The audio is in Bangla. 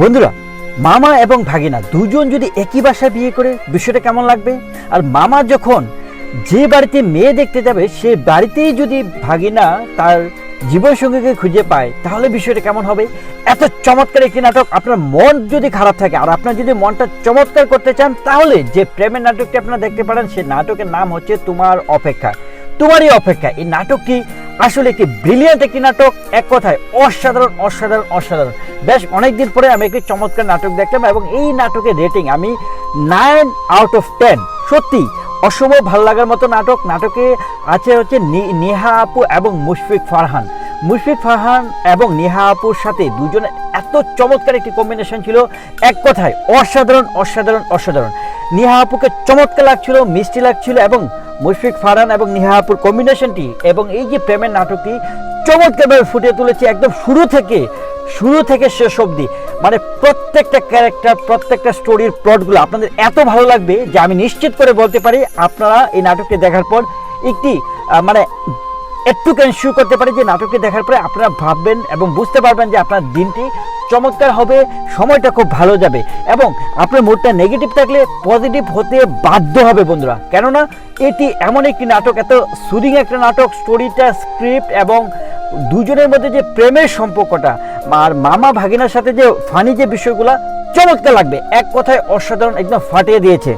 বন্ধুরা, মামা এবং ভাগিনা দুজন যদি একই বাসায় বিয়ে করে, বিষয়টা কেমন লাগবে? আর মামা যখন যে বাড়িতে মেয়ে দেখতে যাবে, সে বাড়িতেই যদি ভাগিনা তার জীবনসঙ্গীকে খুঁজে পায়, তাহলে বিষয়টা কেমন হবে? এত চমৎকার একটি নাটক। আপনার মন যদি খারাপ থাকে, আর আপনার যদি মনটা চমৎকার করতে চান, তাহলে যে প্রেমের নাটকটি আপনারা দেখতে পারেন সেই নাটকের নাম হচ্ছে তোমার অপেক্ষা। তোমারই অপেক্ষা। এই নাটকটি আসলে একটি ব্রিলিয়ান্ট একটি নাটক? এক কথায় অসাধারণ অসাধারণ অসাধারণ। বেশ, অনেকদিন পরে আমি একটি চমৎকার নাটক দেখলাম এবং এই নাটকের রেটিং আমি নাইন আউট অফ টেন সত্যি অসম্ভব ভালো লাগার মতো নাটক। নাটকে আছে হচ্ছে নেহা আপু এবং মুশফিক ফারহান। মুশফিক ফারহান এবং নেহা আপুর সাথে দুজনের এত চমৎকার একটি কম্বিনেশন ছিল। এক কথায় অসাধারণ অসাধারণ অসাধারণ। নেহা আপুকে চমৎকার লাগছিল, মিষ্টি লাগছিল এবং মুশফিক ফারহান এবং নিহাপুর কম্বিনেশনটি এবং এই যে প্রেমের নাটকটি চমৎকারভাবে ফুটিয়ে তুলেছে একদম শুরু থেকে শুরু থেকে শেষ অবধি। মানে প্রত্যেকটা ক্যারেক্টার প্রত্যেকটা স্টোরির প্লটগুলো আপনাদের এত ভালো লাগবে যে আমি নিশ্চিত করে বলতে পারি আপনারা এই নাটকটি দেখার পর একটি মানে একটু কনসিউ করতে পারি যে নাটকটি দেখার পরে আপনারা ভাববেন এবং বুঝতে পারবেন যে আপনার দিনটি চমৎকার হবে, সময়টা খুব ভালো যাবে এবং আপনার মুডটা নেগেটিভ থাকলে পজিটিভ হতে বাধ্য হবে বন্ধুরা। কেননা, এটি এমন একটি নাটক, এত সুদিং একটা নাটক স্টোরিটা স্ক্রিপ্ট এবং দুজনের মধ্যে যে প্রেমের সম্পর্কটা আর মামা ভাগিনার সাথে যে ফানি যে বিষয়গুলো, চমৎকার লাগবে। এক কথায় অসাধারণ, একদম ফাটিয়ে দিয়েছে।